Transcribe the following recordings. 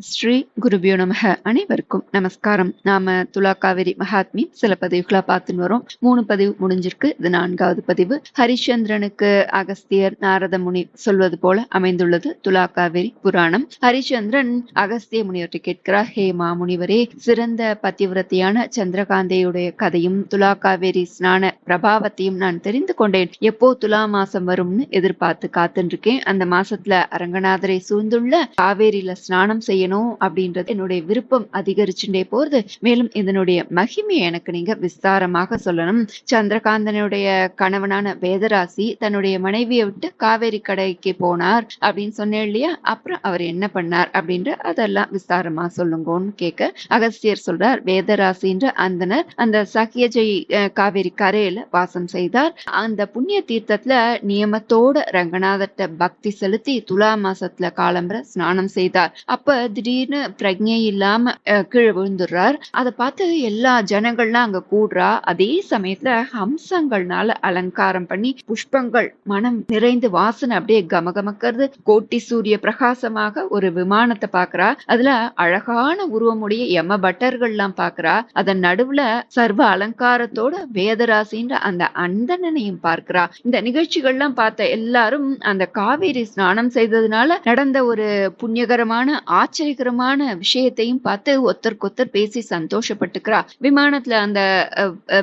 ஸ்ரீ குருபியோ நமக. அனைவருக்கும் நமஸ்காரம். நாம துலா காவேரி மகாத்மி சில பதிவுகளா பார்த்துன்னு வரோம். மூணு பதிவு முடிஞ்சிருக்கு. இது நான்காவது பதிவு. ஹரிச்சந்திரனுக்கு அகஸ்தியர் நாரத முனி சொல்வது போல அமைந்துள்ளது துலா காவேரி புராணம். ஹரிச்சந்திரன் அகஸ்திய முனிவர்கிட்ட கேட்கிறார் ஹே மாமுனிவரே சிறந்த பத்திவிரத்தையான சந்திரகாந்தையுடைய கதையும் துலா காவேரி ஸ்நான பிரபாவத்தையும் நான் தெரிந்து கொண்டேன். எப்போ துலா மாசம் வரும்னு எதிர்பார்த்து காத்துருக்கேன் அந்த மாசத்துல அரங்கநாதரை சூழ்ந்துள்ள காவேரியில ஸ்நானம் செய்ய செய்யணும் அப்படின்றது என்னுடைய விருப்பம் அதிகரிச்சுட்டே போறது. மேலும் இதனுடைய மகிமையை எனக்கு நீங்க விஸ்தாரமாக சொல்லணும். சந்திரகாந்தனுடைய கணவனான வேதராசி தன்னுடைய மனைவியை விட்டு காவேரி கடைக்கு போனார் அப்படின்னு சொன்னேன் இல்லையா? அப்புறம் அவர் என்ன பண்ணார் அப்படின்ற அதெல்லாம் விஸ்தாரமா சொல்லுங்கன்னு கேட்க அகஸ்தியர் சொல்றார் வேதராசின்ற அந்தனர் அந்த சகியஜெய் காவேரி கரையில வாசம் செய்தார். அந்த புண்ணிய தீர்த்தத்துல நியமத்தோட ரங்கநாதர்ட்ட பக்தி செலுத்தி துலா மாசத்துல காலம்பர ஸ்நானம் செய்தார். அப்ப திடீர்னு பிரஜை இல்லாம கீழே விழுந்துடுறார். அதை பார்த்து எல்லா ஜனங்கள்லாம் அங்க கூடுறா. அதே சமயத்துல ஹம்சங்கள்னால அலங்காரம் பண்ணி புஷ்பங்கள் மனம் நிறைந்து வாசனை அப்படியே கமகமக்கிறது. கோட்டி சூரிய பிரகாசமாக ஒரு விமானத்தை பாக்குறா அதுல அழகான உருவமுடைய எம பட்டர்கள்லாம் பாக்குறா அதன் நடுவுல சர்வ அலங்காரத்தோட வேதராசின்ற அந்த அந்தணனையும் பார்க்கிறா. இந்த நிகழ்ச்சிகள்லாம் பார்த்த எல்லாரும் அந்த காவேரி ஸ்நானம் செய்ததுனால நடந்த ஒரு புண்ணியகரமான ஆச்சரிய ஆச்சரியகரமான விஷயத்தையும் பார்த்து ஒருத்தருக்கொத்தர் பேசி சந்தோஷப்பட்டுக்கிறா. விமானத்துல அந்த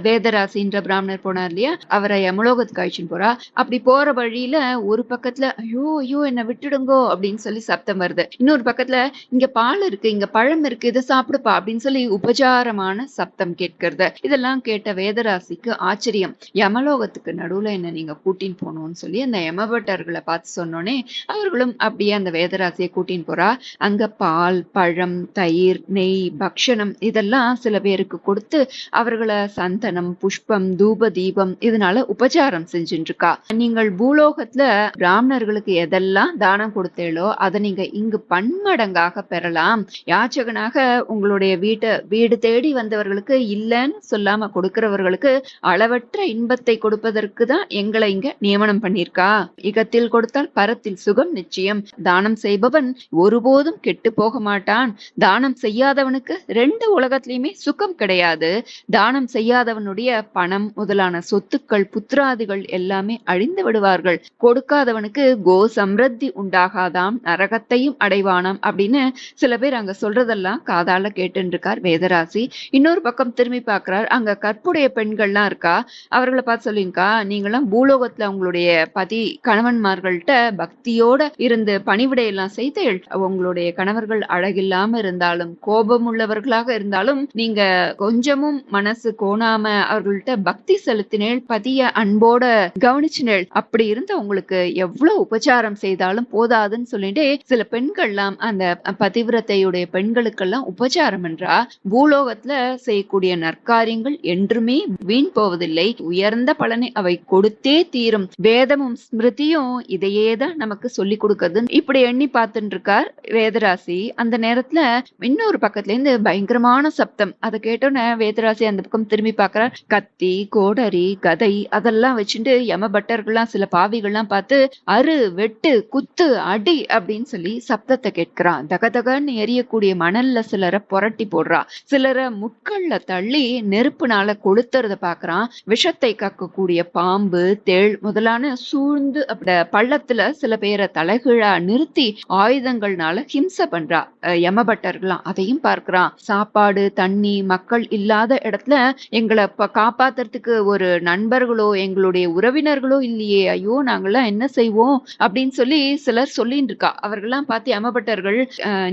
வேதராசின்ற பிராமணர் போனார் இல்லையா? அவரை யமலோகத்துக்கு அழிச்சுன்னு போறா. அப்படி போற வழியில ஒரு பக்கத்துல ஐயோ ஐயோ என்ன விட்டுடுங்கோ அப்படின்னு சொல்லி சப்தம் வருது. இன்னொரு பக்கத்துல இங்க பால் இருக்கு இங்க பழம் இருக்கு இதை சாப்பிடுப்பா அப்படின்னு சொல்லி உபச்சாரமான சப்தம் கேட்கிறது. இதெல்லாம் கேட்ட வேதராசிக்கு ஆச்சரியம். யமலோகத்துக்கு நடுவுல என்ன நீங்க கூட்டின்னு போகணும்னு சொல்லி அந்த யமபட்டர்களை பார்த்து சொன்னோனே அவர்களும் அப்படியே அந்த வேதராசியை கூட்டின்னு போறா. அங்க பா பால் பழம் தயிர் நெய் பக்ஷணம் இதெல்லாம் சில பேருக்கு கொடுத்து அவர்களை சந்தனம் புஷ்பம் தூப தீபம் இதனால உபச்சாரம் செஞ்சுட்டு இருக்கா நீங்கள் பூலோகத்துல பிராமணர்களுக்கு எதெல்லாம் தானம் கொடுத்தீங்களோ அதை நீங்க இங்கு பன்மடங்காக பெறலாம். யாச்சகனாக உங்களுடைய வீட்டை வீடு தேடி வந்தவர்களுக்கு இல்லைன்னு சொல்லாம கொடுக்கிறவர்களுக்கு அளவற்ற இன்பத்தை கொடுப்பதற்கு தான் எங்களை இங்க நியமனம் பண்ணிருக்கா இகத்தில் கொடுத்தால் பரத்தில் சுகம் நிச்சயம். தானம் செய்பவன் ஒருபோதும் கெட்டு போக மாட்டான் தானம் செய்யாதவனுக்கு ரெண்டு உலகத்திலயுமே சுகம் கிடையாது. தானம் செய்யாதவனுடைய பணம் முதலான சொத்துக்கள் புத்திராதிகள் எல்லாமே அழிந்து விடுவார்கள். கொடுக்காதவனுக்கு கோ சம்ரத்தி உண்டாகாதாம் நரகத்தையும் அடைவானாம் அப்படின்னு சில பேர் அங்க சொல்றதெல்லாம் காதால கேட்டுன்னு இருக்கார் வேதராசி. இன்னொரு பக்கம் திரும்பி பார்க்கிறார் அங்க கற்புடைய பெண்கள்லாம் இருக்கா? அவர்களை பார்த்து சொல்லிங்கக்கா நீங்களாம் பூலோகத்துல உங்களுடைய பதி கணவன்மார்கள்ட்ட பக்தியோட இருந்து பணிவிடையெல்லாம் செய்து உங்களுடைய கணவர்கள் அழகில்லாம இருந்தாலும் கோபம் உள்ளவர்களாக இருந்தாலும் நீங்க கொஞ்சமும் மனசு கோணாம அவர்கள்ட்ட பக்தி செலுத்தினேள் பதிய அன்போட கவனிச்சினேள். அப்படி இருந்த உங்களுக்கு எவ்வளவு உபச்சாரம் செய்தாலும் போதாதுன்னு சொல்லிட்டு சில பெண்கள்லாம் அந்த பதிவிரத்தையுடைய பெண்களுக்கெல்லாம் உபச்சாரம் என்றா பூலோகத்துல செய்யக்கூடிய நற்காரியங்கள் என்றுமே வீண் போவதில்லை. உயர்ந்த பலனை அவை கொடுத்தே தீரும். வேதமும் ஸ்மிருதியும் இதையே தான் நமக்கு சொல்லி கொடுக்குது இப்படி எண்ணி பார்த்துட்டு இருக்கார் வேதராசி. அந்த நேரத்துல இன்னொரு பக்கத்துல இருந்து பயங்கரமான சப்தம். அதை கேட்டோன்னே வேதராசி அந்த பக்கம் திரும்பி பாக்குற கத்தி கோடரி கதை அதெல்லாம் வச்சுட்டு யம பட்டர்கள்லாம் சில பாவிகள்லாம் பார்த்து அரு வெட்டு குத்து அடி அப்படின்னு சொல்லி சப்தத்தை கேட்கிறான். தகதகன்னு எரியக்கூடிய மணல்ல சிலரை புரட்டி போடுறா. சிலரை முட்கள்ல தள்ளி நெருப்புனால கொளுத்துறத பாக்குறான் விஷத்தை கக்கக்கூடிய பாம்பு தேள் முதலான சூழ்ந்து அப்படி பள்ளத்துல சில பேரை தலைகீழா நிறுத்தி ஆயுதங்கள்னால ஹிம்சை பண்றா. யமபட்டர்களாம் அதையும் பார்க்கிறான். சாப்பாடு தண்ணி மக்கள் இல்லாத இடத்துல எங்களை காப்பாத்துறதுக்கு ஒரு நண்பர்களோ எங்களுடைய உறவினர்களோ இல்லையே. ஐயோ நாங்கெல்லாம் என்ன செய்வோம்? அப்படின்னு சொல்லி சிலர் சொல்லிட்டு இருக்கா. அவர்கள்லாம் பார்த்து யமபட்டர்கள்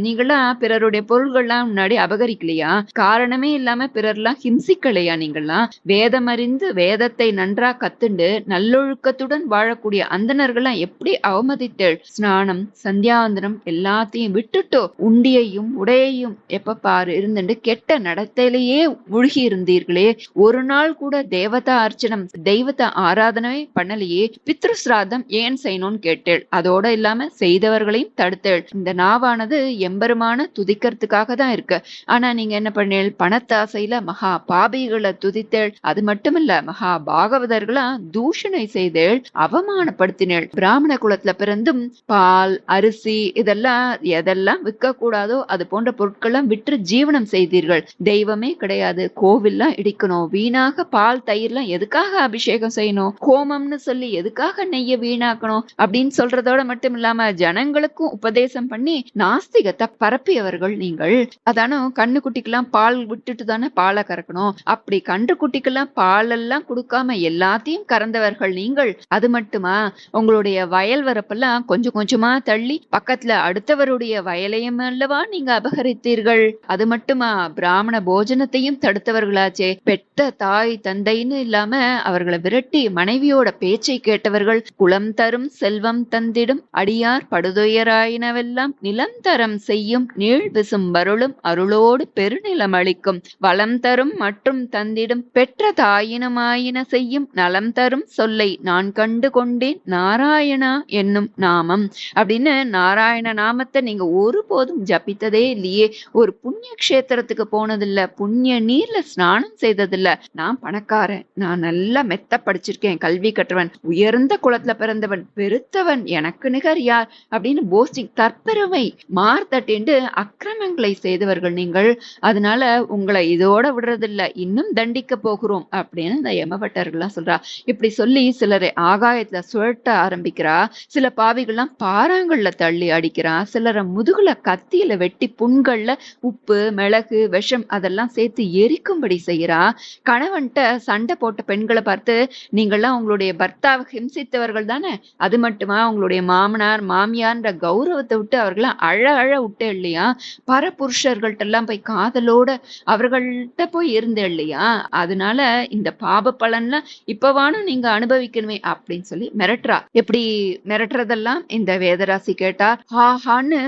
நீங்களாம் பிறருடைய பொருள்கள்லாம் முன்னாடி அபகரிக்கலையா? காரணமே இல்லாம பிறர்லாம் ஹிம்சிக்கலையா நீங்கள்லாம்? வேதம் அறிந்து வேதத்தை நன்றா கத்துண்டு நல்லொழுக்கத்துடன் வாழக்கூடிய அந்தனர்கள்லாம் எப்படி அவமதித்தேள் ஸ்நானம் சந்தியாவந்தனம் எல்லாத்தையும் விட்டுட்டு உண்டியையும் உடையையும் எப்ப பாரு இருந்துட்டு கெட்ட நடத்தையிலேயே மூழ்கி இருந்தீர்களே. ஒரு நாள் கூட தேவதா அர்ச்சனம் தெய்வத்தை ஆராதனை பண்ணலையே. பித்ரு சிராதம் ஏன் செய்யணும்னு கேட்டேள். அதோட இல்லாம செய்தவர்களையும் தடுத்தேள். இந்த நாவானது எம்பெருமான துதிக்கிறதுக்காக தான் இருக்கு. ஆனா நீங்க என்ன பண்ணேள்? பணத்தாசையில மகா பாபிகளை துதித்தேள். அது மட்டுமில்ல மகா பாகவதர்களா தூஷணை செய்தேள். அவமானப்படுத்தினேள். பிராமண குலத்துல பிறந்தும் பால் அரிசி இதெல்லாம் எதெல்லாம் விற்கக்கூடாதோ அது போன்ற பொருட்கள்லாம் விற்று ஜீவனம் செய்தீர்கள். தெய்வமே கிடையாது. கோவில்லாம் இடிக்கணும். வீணாக பால் தயிர்லாம் எதுக்காக அபிஷேகம் செய்யணும்? கோமம்னு சொல்லி எதுக்காக நெய்ய வீணாக்கணும்? அப்படின்னு சொல்றதோட மட்டும் இல்லாம ஜனங்களுக்கும் உபதேசம் பண்ணி நாஸ்திகத்தை பரப்பியவர்கள் நீங்கள். அதானும் கண்ணுக்குட்டிக்கெல்லாம் பால் விட்டுட்டு தானே பாலை கறக்கணும்? அப்படி கன்று குட்டிக்கெல்லாம் பாலெல்லாம் கொடுக்காம எல்லாத்தையும் கறந்தவர்கள் நீங்கள். அது மட்டுமா? உங்களுடைய வயல் வரப்பெல்லாம் கொஞ்சம் கொஞ்சமா தள்ளி பக்கத்துல அடுத்தவருடைய வயலை வயலையும் அல்லவா நீங்க அபகரித்தீர்கள்? அது மட்டுமா? பிராமண போஜனத்தையும் தடுத்தவர்களாச்சே. பெற்ற தாய் தந்தைன்னு இல்லாம அவர்களை விரட்டி மனைவியோட பேச்சை கேட்டவர்கள் குளம் தரும் செல்வம் தந்திடும். அடியார் படுதுயராயினவெல்லாம் நிலம் தரம் செய்யும். நீள் விசும் வருளும் அருளோடு பெருநிலம் அளிக்கும். வளம் தரும் மற்றும் தந்திடும். பெற்ற தாயினமாயின செய்யும். நலம் தரும் சொல்லை நான் கண்டு கொண்டேன். நாராயணா என்னும் நாமம். அப்படின்னு நாராயண நாமத்தை நீங்க ஒரு ஒருபோதும் ஜபித்ததே இல்லையே. ஒரு புண்ணிய கஷேத்திரத்துக்கு போனதில்ல. புண்ணிய நீர்ல ஸ்நானம் செய்ததில்ல. நான் பணக்காரன். நான் நல்லா மெத்த படிச்சிருக்கேன். கல்வி கற்றவன். உயர்ந்த குளத்துல பிறந்தவன். பெருத்தவன். எனக்கு நிகர் யார்? அப்படின்னு போஸ்டிங். தற்பெருமை. மார்த்தட்டிண்டு அக்கிரமங்களை செய்தவர்கள் நீங்கள். அதனால உங்களை இதோட விடுறதில்ல. இன்னும் தண்டிக்க போகிறோம் அப்படின்னு இந்த யமபட்டர்கள்லாம் சொல்றா. இப்படி சொல்லி சிலரை ஆகாயத்துல சுழட்ட ஆரம்பிக்கிறா. சில பாவிகள்லாம் பாறாங்கல்ல தள்ளி அடிக்கிறா. சிலரை முதுகுல கத்தியில வெட்டி புண்கள்ல உப்பு மிளகு விஷம் அதெல்லாம் சேர்த்து எரிக்கும்படி செய்யறா கணவன்கிட்ட சண்டை போட்ட பெண்களை பார்த்து நீங்கள்லாம் உங்களுடைய பர்த்தாவை ஹிம்சித்தவர்கள் தானே? அது மட்டுமா? உங்களுடைய மாமனார் மாமியார்ன்ற கௌரவத்தை விட்டு அவர்களாம் அழ அழ விட்டு இல்லையா? பரபுருஷர்கள்ட்ட எல்லாம் போய் காதலோட அவர்கள்ட்ட போய் இருந்தேன் இல்லையா? அதனால இந்த பாப பலன்லாம் இப்பவானும் நீங்க அனுபவிக்கணுமே அப்படின்னு சொல்லி மிரட்டுறா. எப்படி மிரட்டுறதெல்லாம்? இந்த வேதராசி கேட்டா ஹா ஹான்னு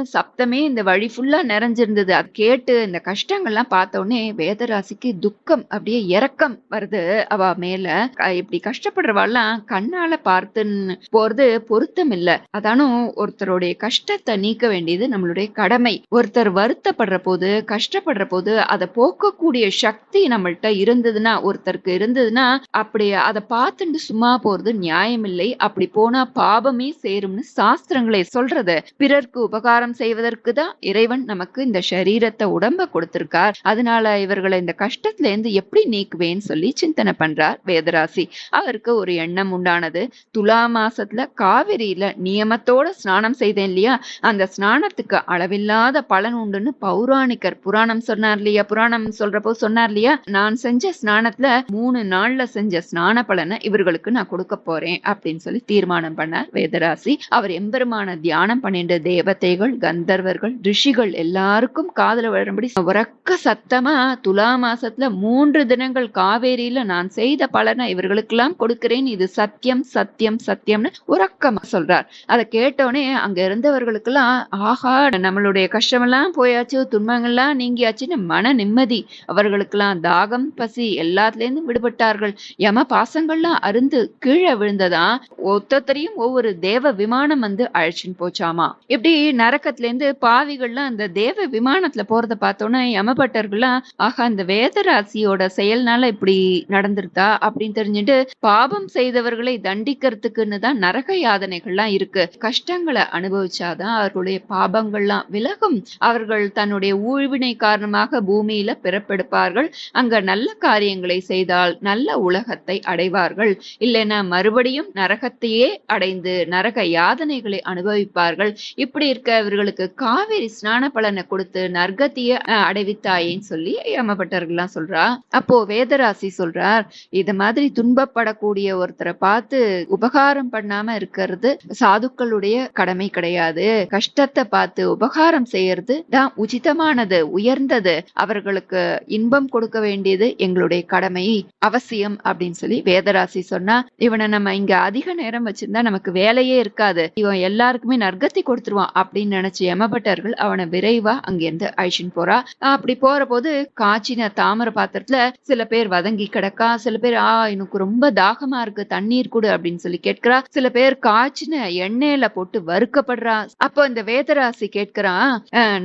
சப்தமே இந்த வழி ஃபுல்லா நிறைஞ்சிருந்தது. அது கேட்டு இந்த கஷ்டங்கள்லாம் பார்த்த உடனே வேதராசிக்கு துக்கம் அப்படியே இறக்கம் வருது அவ மேல. இப்படி கஷ்டப்படுறவாள்லாம் கண்ணால பார்த்துன்னு போறது பொருத்தம் இல்ல. அதானும் ஒருத்தருடைய கஷ்டத்தை நீக்க வேண்டியது நம்மளுடைய கடமை. ஒருத்தர் வருத்தப்படுற போது கஷ்டப்படுற போது அதை போக்கக்கூடிய சக்தி நம்மள்ட்ட இருந்ததுன்னா ஒருத்தருக்கு இருந்ததுன்னா அப்படி அதை பார்த்துட்டு சும்மா போறது நியாயம் இல்லை. அப்படி போனா பாபமே சேரும்னு சாஸ்திரங்களே சொல்றது. பிறர்க்கு உபகாரம் செய்வதற்கு தான் இறைவன் நமக்கு இந்த சரீரத்தை உடம்ப கொடுத்திருக்கார். அதனால இவர்களை இந்த கஷ்டத்துல இருந்து எப்படி நீக்குவேன்னு சொல்லி சிந்தனை பண்றார் வேதராசி. அவருக்கு ஒரு எண்ணம் உண்டானது. துலா மாசத்துல காவிரியில நியமத்தோட ஸ்நானம் செய்தேன் இல்லையா? அந்த ஸ்நானத்துக்கு அளவில்லாத பலன் உண்டுன்னு பௌராணிகர் புராணம் சொன்னார் இல்லையா? புராணம் சொல்றப்போ சொன்னார் இல்லையா? நான் செஞ்ச ஸ்நானத்துல மூணு நாள்ல செஞ்ச ஸ்நான பலனை இவர்களுக்கு நான் கொடுக்க போறேன் அப்படின்னு சொல்லி தீர்மானம் பண்ணார் வேதராசி. அவர் எம்பெருமான தியானம் பண்ணிட்டு தேவதைகள் கந்தர்வ கந்தர்வர்கள் ரிஷிகள் எல்லாருக்கும் காதல விழும்படி உறக்க சத்தமா துலா மாசத்துல மூன்று தினங்கள் காவேரியில நான் செய்த பலனை இவர்களுக்கெல்லாம் கொடுக்கிறேன். இது சத்தியம் சத்தியம் சத்தியம்னு உறக்கமா சொல்றார். அதை கேட்டோடனே அங்க இருந்தவர்களுக்கெல்லாம் ஆஹா நம்மளுடைய கஷ்டமெல்லாம் போயாச்சு துன்பங்கள்லாம் நீங்கியாச்சுன்னு மன நிம்மதி. அவர்களுக்கெல்லாம் தாகம் பசி எல்லாத்துலேருந்தும் விடுபட்டார்கள். யம பாசங்கள்லாம் அருந்து கீழே விழுந்ததா ஒத்தத்தரையும் ஒவ்வொரு தேவ விமானம் வந்து அழைச்சின்னு போச்சாமா. இப்படி நரக்கத்துல இருந்து பாவிகள்லாம் அந்த தேவ விமானத்துல போறத பார்த்தோன்னா யமபட்டர்கள்லாம் ஆகா அந்த வேதராசியோட செயல்னால இப்படி நடந்துருதா அப்படின்னு தெரிஞ்சுட்டு பாபம் செய்தவர்களை தண்டிக்கிறதுக்குன்னு தான் நரக யாதனைகள்லாம் இருக்கு. கஷ்டங்களை அனுபவிச்சாதான் அவர்களுடைய பாபங்கள்லாம் விலகும். அவர்கள் தன்னுடைய ஊழ்வினை காரணமாக பூமியில பிறப்பெடுப்பார்கள். அங்க நல்ல காரியங்களை செய்தால் நல்ல உலகத்தை அடைவார்கள். இல்லைன்னா மறுபடியும் நரகத்தையே அடைந்து நரக யாதனைகளை அனுபவிப்பார்கள். இப்படி இருக்க இவர்களுக்கு காவிரி ஸ்நான பலனை கொடுத்து நர்கத்திய அடைவித்தாயேன்னு சொல்லி யமபட்டர்கள்லாம் சொல்றா. அப்போ வேதராசி சொல்றார் இது மாதிரி துன்பப்படக்கூடிய ஒருத்தரை பார்த்து உபகாரம் பண்ணாம இருக்கிறது சாதுக்களுடைய கடமை கிடையாது. கஷ்டத்தை பார்த்து உபகாரம் செய்யறது தான் உச்சிதமானது உயர்ந்தது. அவர்களுக்கு இன்பம் கொடுக்க வேண்டியது எங்களுடைய கடமை அவசியம் அப்படின்னு சொல்லி வேதராசி சொன்னா இவனை நம்ம இங்க அதிக நேரம் வச்சிருந்தா நமக்கு வேலையே இருக்காது. இவன் எல்லாருக்குமே நற்கத்தி கொடுத்துருவான் அப்படின்னு நினைச்சு யமபட்டர்கள் அவனை விரைவா அங்கிருந்து அழிச்சுன்னு போறா. அப்படி போற போது காய்ச்சின தாமரை பாத்திரத்துல சில பேர் வதங்கி கிடக்கா சில பேர் ஆ எனக்கு ரொம்ப தாகமா இருக்கு தண்ணீர் கொடு அப்படின்னு சொல்லி கேட்கிறா. சில பேர் காய்ச்சின எண்ணெயில போட்டு வறுக்கப்படுறா. அப்போ இந்த வேதராசி கேட்கிறான்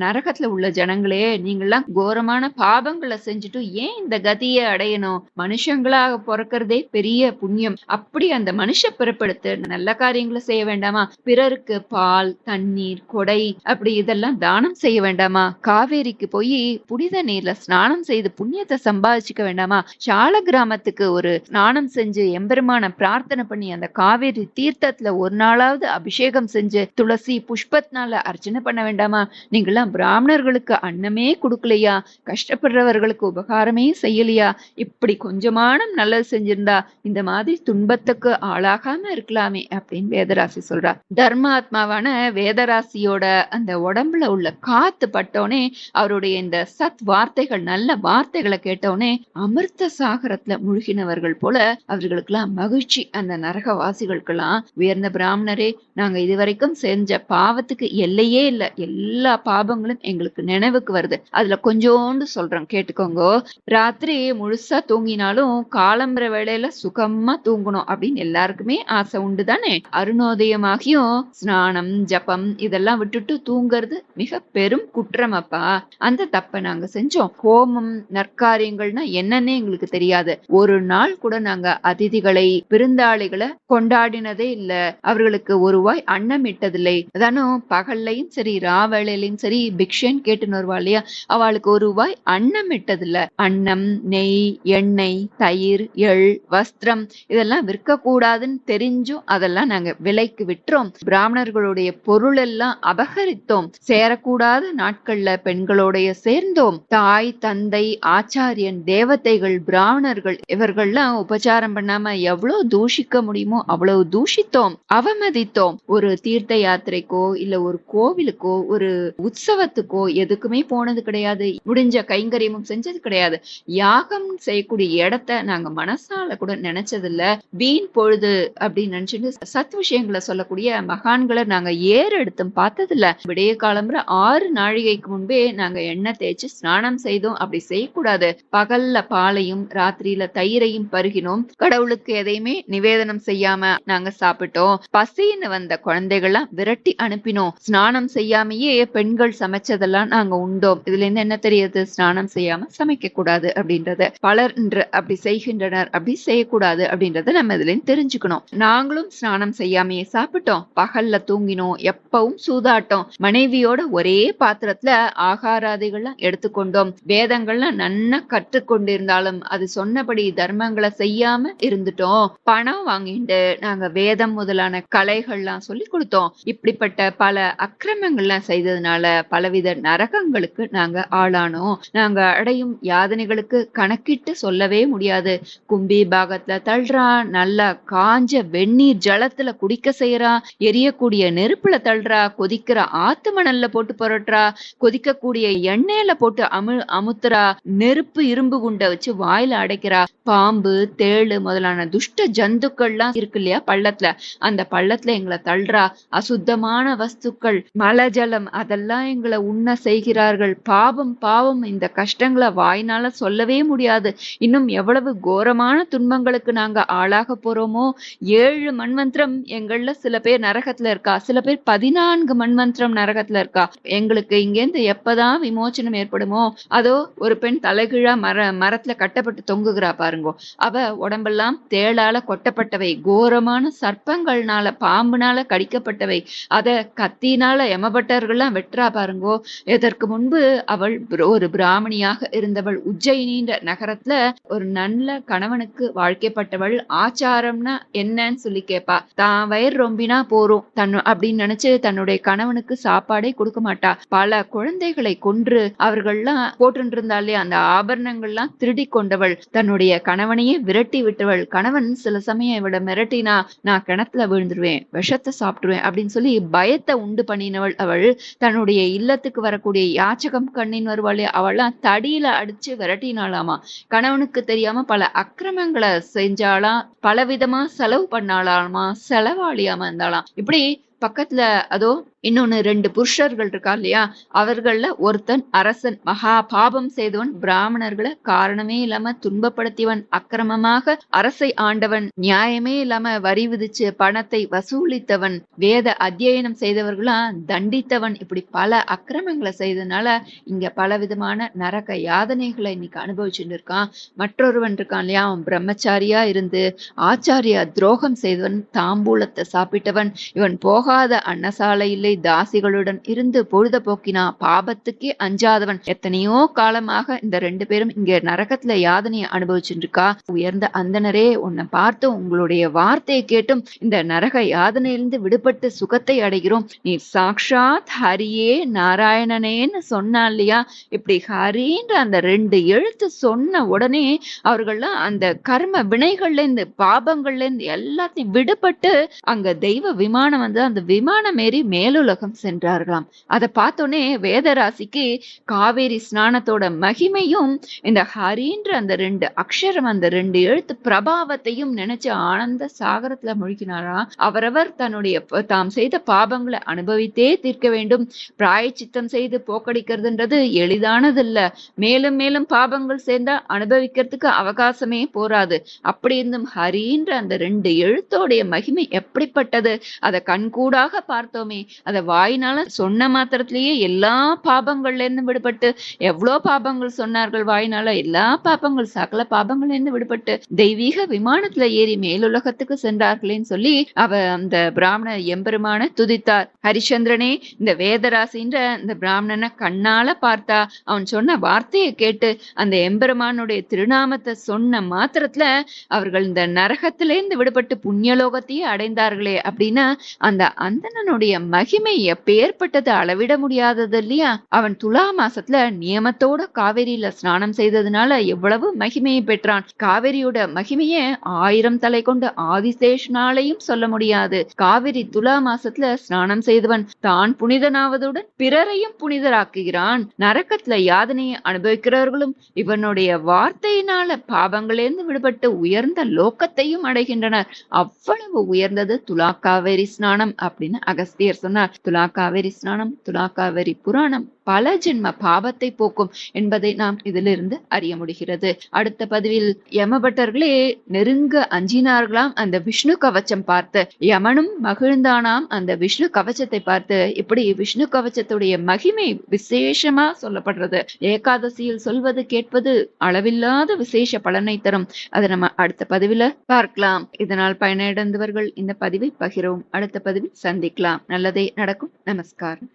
நரகத்துல உள்ள ஜனங்களே நீங்கெல்லாம் கோரமான பாபங்களை செஞ்சுட்டு ஏன் இந்த கதியை அடையணும்? மனுஷங்களாக பிறக்கிறதே பெரிய புண்ணியம். அப்படி அந்த மனுஷ பிறப்படுத்து நல்ல காரியங்களை செய்ய வேண்டாமா? பிறருக்கு பால் தண்ணீர் கொடை அப்படி இதெல்லாம் தானம் செய்ய வேண்டாமா? காவேரிக்கு போய் புனித நீர்ல ஸ்நானம் செய்து புண்ணியத்தை சம்பாதிச்சுக்க வேண்டாமா? சால கிராமத்துக்கு ஒரு ஸ்நானம் செஞ்சு எம்பெருமான பிரார்த்தனை பண்ணி அந்த காவேரி தீர்த்தத்துல ஒரு நாளாவது அபிஷேகம் செஞ்சு துளசி புஷ்பத்தினால அர்ச்சனை பண்ண வேண்டாமா? நீங்களாம் பிராமணர்களுக்கு அன்னமே கொடுக்கலையா? கஷ்டப்படுறவர்களுக்கு உபகாரமே செய்யலையா? இப்படி கொஞ்சமான நல்லது செஞ்சிருந்தா இந்த மாதிரி துன்பத்துக்கு ஆளாகாம இருக்கலாமே அப்படின்னு வேதராசி சொல்றா. தர்மாத்மாவான வேதராசியோட அந்த உடம்புல உள்ள காத்து பட்டோனே அவருடைய இந்த சத் வார்த்தைகள் நல்ல வார்த்தைகளை கேட்டோனே அமிர்த சாகரத்துல முழுகினவர்கள் போல அவர்களுக்கெல்லாம் மகிழ்ச்சி. அந்த நரகவாசிகளுக்கெல்லாம் உயர்ந்த பிராமணரே நாங்க இதுவரைக்கும் செஞ்ச பாவத்துக்கு எல்லையே இல்ல. எல்லா பாபங்களும் எங்களுக்கு நினைவுக்கு வருது. அதுல கொஞ்சோண்டு சொல்றோம் கேட்டுக்கோங்க. ராத்திரி முழுசா தூங்கினாலும் காலம்புற வேளையில சுகமா தூங்கணும் அப்படின்னு எல்லாருக்குமே ஆசை உண்டு தானே அருணோதயமாகியும் ஸ்நானம் ஜபம் இதெல்லாம் விட்டுட்டு தூங்குறது மிக பெரும் குற்றம் அப்பா அந்த தப்ப நாங்க செஞ்சோம். ஹோமம் நற்காரியங்கள்னா என்னன்னே எங்களுக்கு தெரியாது. ஒரு நாள் கூட நாங்க அதிதிகளை விருந்தாளிகளை கொண்டாடினதே இல்ல. அவர்களுக்கு ஒருவாய் அன்னம் இட்டதில்லை அதானும் பகல்லையும் சரி ராவேளையிலையும் சரி பிக்ஷன் கேட்டுன்னு வருவா இல்லையா? அவளுக்கு ஒருவாய் அன்னம் இட்டதில்ல அன்னம் நெய் எண்ணெய் தயிர் எள் வஸ்திரம் இதெல்லாம் விற்க கூடாதுன்னு தெரிஞ்சும் அதெல்லாம் நாங்க விலைக்கு விட்டுறோம் பிராமணர்களுடைய பொருள் எல்லாம் அபகரித்தோம். சேரக்கூடாத நாட்கள்ல பெண்களோடைய சேர்ந்தோம். தாய் தந்தை ஆச்சாரியன் தேவதைகள் பிராமணர்கள் இவர்கள்லாம் உபச்சாரம் பண்ணாம எவ்வளவு தூஷிக்க முடியுமோ அவ்வளவு தூஷித்தோம். அவமதித்தோம். ஒரு தீர்த்த யாத்திரைக்கோ இல்ல ஒரு கோவிலுக்கோ ஒரு உற்சவத்துக்கோ எதுக்குமே போனது கிடையாது. முடிஞ்ச கைங்கரியமும் செஞ்சது கிடையாது. யாகம் செய்யக்கூடிய இடத்த நாங்க மனசால கூட நினைச்சதில்ல. வீண் பொழுது அப்படின்னு நினைச்சிட்டு சத் விஷயங்களை சொல்லக்கூடிய மகான்களை நாங்க ஏறு எடுத்தும் பார்த்ததில்ல. விடைய காலம்புற ஆறு நாழிகைக்கு முன்பே நாங்க எண்ணெய் தேய்ச்சி ஸ்நானம் செய்தோம். அப்படி செய்யக்கூடாது. பகல்ல பாலையும் ராத்திரியில தயிரையும் பருகினோம். கடவுளுக்கு எதையுமே நிவேதனம் செய்யாம நாங்க சாப்பிட்டோம். பசின்னு வந்த குழந்தைகள்லாம் விரட்டி அனுப்பினோம். ஸ்நானம் செய்யாமயே பெண்கள் சமைச்சதெல்லாம் நாங்க உண்டோம். இதுல இருந்து என்ன தெரியுது? ஸ்நானம் செய்யாம சமைக்க கூடாது அப்படின்றது பலர் என்று அப்படி செய்கின்றனர். அப்படி செய்யக்கூடாது அப்படின்றத நம்ம இதுல இருந்து தெரிஞ்சுக்கணும். நாங்களும் ஸ்நானம் செய்யாமையே சாப்பிட்டோம். பகல்ல தூங்கினோம். எப்பவும் சூதாட்டம். மனைவியோட ஒரே பாத்திரத்துல ஆகாராதிகள்லாம் எடுத்துக்கொண்டோம். வேதங்கள்லாம் நன்னா கற்றுக்கொண்டிருந்தாலும் அது சொன்னபடி தர்மங்களை செய்யாம இருந்துட்டோம். பணம் வாங்கிட்டு நாங்க வேதம் முதலான கலைகள்லாம் சொல்லி கொடுத்தோம். இப்படிப்பட்ட பல அக்கிரமங்கள்லாம் செய்ததுனால பலவித நரகங்களுக்கு நாங்க ஆளானோம். நாங்க அடையும் யாதனைகளுக்கு கணக்கிட்டு சொல்லவே முடியாது. கும்பி பாகத்துல தள்ளுறான் நல்லா காஞ்ச வெந்நீர் ஜலத்துல குடிக்க செய்யறான் எரியக்கூடிய நெருப்புல தள்ளுறா கொதிக்கிற ஆத்து மணல்ல போட்டு புரட்டுறா கொதிக்கக்கூடிய எண்ணெயில போட்டு அமு அமுத்துறா நெருப்பு இரும்பு குண்டை வச்சு வாயில அடைக்கிறா. பாம்பு தேளு முதலான துஷ்ட ஜந்துக்கள்லாம் இருக்கு இல்லையா பள்ளத்துல. அந்த பள்ளத்துல எங்களை தள்ளுறா. அசுத்தமான வஸ்துக்கள் மலஜலம் அதெல்லாம் எங்களை உண்ண செய்கிறார்கள். பாவம் பாவம் இந்த கஷ்டங்களை வாய்னால சொல்லவே முடியாது. இன்னும் எவ்வளவு கோரமான துன்பங்களுக்கு நாங்க ஆளாக போறோமோ? ஏழு மண்மந்திரம் எங்கள்ல சில பேர் நரகத்துல இருக்கா. சில பேர் பதினான்கு மண்மந்திரம் நரகத்துல இருக்கா? எங்களுக்கு இங்கேருந்து எப்பதான் விமோச்சனம் ஏற்படுமோ அதோ ஒரு பெண் தலைகீழா மர மரத்துல கட்டப்பட்டு தொங்குகிறா பாருங்கோ. அவ உடம்பெல்லாம் தேளால கொட்டப்பட்டவை கோரமான சர்ப்பங்கள்னால பாம்புனால கடிக்கப்பட்டவை. அத கத்தினால எமபட்டர்கள்லாம் வெட்டுறா பாருங்கோ. இதற்கு முன்பு அவள் ஒரு பிராமணியாக இருந்தவள் உஜ்ஜயினின்ற நகரத்துல ஒரு நல்ல கணவனுக்கு வாழ்க்கைப்பட்டவள் ஆச்சாரம்னா என்னன்னு சொல்லி கேட்பா தான் வயிறு ரொம்பினா போறோம். தன் அப்படின்னு நினைச்சு தன்னுடைய கணவனுக்கு சாப்பாடு கொடுக்க மாட்டா. பல குழந்தைகளை கொன்று அவர்கள்லாம் போட்டு இருந்தா அந்த ஆபரணங்கள்லாம் திருடி கொண்டவள் தன்னுடைய கணவனையே விரட்டி விட்டவள். கணவன் சில சமயம் இவட மிரட்டினா நான் கிணத்துல விழுந்துருவேன் விஷத்தை சாப்பிட்டுருவேன் அப்படின்னு சொல்லி பயத்தை உண்டு பண்ணினவள் அவள். தன்னுடைய இல்லத்துக்கு வரக்கூடிய யாச்சகம் கண்ணின் வருவாளே அவள்லாம் தடியில அடிச்சு விரட்டினாளாமா. கணவனுக்கு தெரியாம பல அக்கிரமங்களை செஞ்சாலாம் பலவிதமா செலவு பண்ணாளாமா செலவாளியாம இருந்தாளாம். இப்படி பக்கத்துல அதோ இன்னொன்னு ரெண்டு புருஷர்கள் இருக்கா இல்லையா? அவர்கள்ல ஒருத்தன் அரசன் மகா பாபம் செய்தவன் பிராமணர்களை காரணமே இல்லாம துன்பப்படுத்தியவன் அக்கிரமமாக அரசை ஆண்டவன் நியாயமே இல்லாம வரி விதிச்சு பணத்தை வசூலித்தவன் வேத அத்தியனம் செய்தவர்களாம் தண்டித்தவன். இப்படி பல அக்கிரமங்களை செய்ததுனால இங்க பல விதமான நரக யாதனைகளை இன்னைக்கு அனுபவிச்சுட்டு இருக்கான். மற்றொருவன் இருக்கான் இல்லையா? அவன் பிரம்மச்சாரியா இருந்து ஆச்சாரியா துரோகம் செய்தவன் தாம்பூலத்தை சாப்பிட்டவன். இவன் போகாத அன்னசாலையில் இல்லை தாசிகளுடன் இருந்து பொழுத போக்கினா பாபத்துக்கே அஞ்சாதவன். எத்தனையோ காலமாக இந்த ரெண்டு பேரும் இங்க நரகத்துல யாதனையை அனுபவிச்சுட்டு இருக்கா உயர்ந்த அந்தனரே உன்னை பார்த்து உங்களுடைய வார்த்தையை கேட்டும் இந்த நரக யாதனையிலிருந்து விடுபட்டு சுகத்தை அடைகிறோம். நீ சாக்ஷாத் ஹரியே நாராயணனேன்னு சொன்னா இல்லையா? இப்படி ஹரின்ற அந்த ரெண்டு எழுத்து சொன்ன உடனே அவர்கள்லாம் அந்த கர்ம வினைகள்ல இருந்து பாபங்கள்ல இருந்து எல்லாத்தையும் விடுபட்டு அங்க தெய்வ விமானம் வந்து அந்த விமானம் ஏறி மேல மேலுலகம் சென்றார்களாம். அதை பார்த்தோன்னே வேதராசிக்கு காவேரி ஸ்நானத்தோட மகிமையும் இந்த ஹரின்ற அந்த ரெண்டு அக்ஷரம் அந்த ரெண்டு எழுத்து பிரபாவத்தையும் நினைச்சு ஆனந்த சாகரத்துல முழுகினாரா? அவரவர் தன்னுடைய தாம் செய்த பாபங்களை அனுபவித்தே தீர்க்க வேண்டும். பிராயச்சித்தம் செய்து போக்கடிக்கிறதுன்றது எளிதானதல்ல. மேலும் மேலும் பாபங்கள் சேர்ந்தா அனுபவிக்கிறதுக்கு அவகாசமே போராது. அப்படி இருந்தும் ஹரின்ற அந்த ரெண்டு எழுத்தோடைய மகிமை எப்படிப்பட்டது? அதை கண்கூடாக பார்த்தோமே. அதை வாயினால சொன்ன மாத்திரத்திலேயே எல்லா பாபங்கள்ல இருந்து விடுபட்டு எவ்வளோ பாபங்கள் சொன்னார்கள் வாயினால எல்லா பாபங்கள் சகல பாபங்கள்ல இருந்து விடுபட்டு தெய்வீக விமானத்துல ஏறி மேலுலகத்துக்கு சென்றார்களேன்னு சொல்லி அவ அந்த பிராமண எம்பெருமான துதித்தார். ஹரிச்சந்திரனே இந்த வேதராசின்ற இந்த பிராமணனை கண்ணால பார்த்தா அவன் சொன்ன வார்த்தையை கேட்டு அந்த எம்பெருமானுடைய திருநாமத்தை சொன்ன மாத்திரத்துல அவர்கள் இந்த நரகத்திலேருந்து விடுபட்டு புண்ணியலோகத்தையே அடைந்தார்களே அப்படின்னா அந்த அந்தணனுடைய மகிமை எப்பேற்பட்டது அளவிட முடியாதது இல்லையா? அவன் துலா மாசத்துல நியமத்தோட காவேரியில ஸ்நானம் செய்ததுனால எவ்வளவு மகிமையை பெற்றான். காவேரியோட மகிமையை ஆயிரம் தலை கொண்ட ஆதிசேஷனாலையும் சொல்ல முடியாது. காவிரி துலா மாசத்துல ஸ்நானம் செய்தவன் தான் புனிதனாவதுடன் பிறரையும் புனிதராக்குகிறான். நரக்கத்துல யாதனையை அனுபவிக்கிறவர்களும் இவனுடைய வார்த்தையினால பாவங்களிலிருந்து விடுபட்டு உயர்ந்த லோக்கத்தையும் அடைகின்றனர். அவ்வளவு உயர்ந்தது துலா காவேரி ஸ்நானம் அப்படின்னு அகஸ்தியர் சொன்னார். துலா காவேரி ஸ்நானம் துலா காவேரி புராணம். பல ஜென்ம பாவத்தை போக்கும் என்பதை நாம் இதிலிருந்து அறிய முடிகிறது. அடுத்த பதிவில் யமபட்டர்களே நெருங்க அஞ்சினார்களாம் அந்த விஷ்ணு கவச்சம் பார்த்து. யமனும் மகிழ்ந்தானாம் அந்த விஷ்ணு கவச்சத்தை பார்த்து. இப்படி விஷ்ணு கவச்சத்துடைய மகிமை விசேஷமா சொல்லப்படுறது. ஏகாதசியில் சொல்வது கேட்பது அளவில்லாத விசேஷ பலனை தரும். அதை நம்ம அடுத்த பதிவுல பார்க்கலாம். இதனால் பயனடைந்தவர்கள் இந்த பதிவை பகிரவும். அடுத்த பதிவில் சந்திக்கலாம். நல்லதே நடக்கும். நமஸ்காரம்.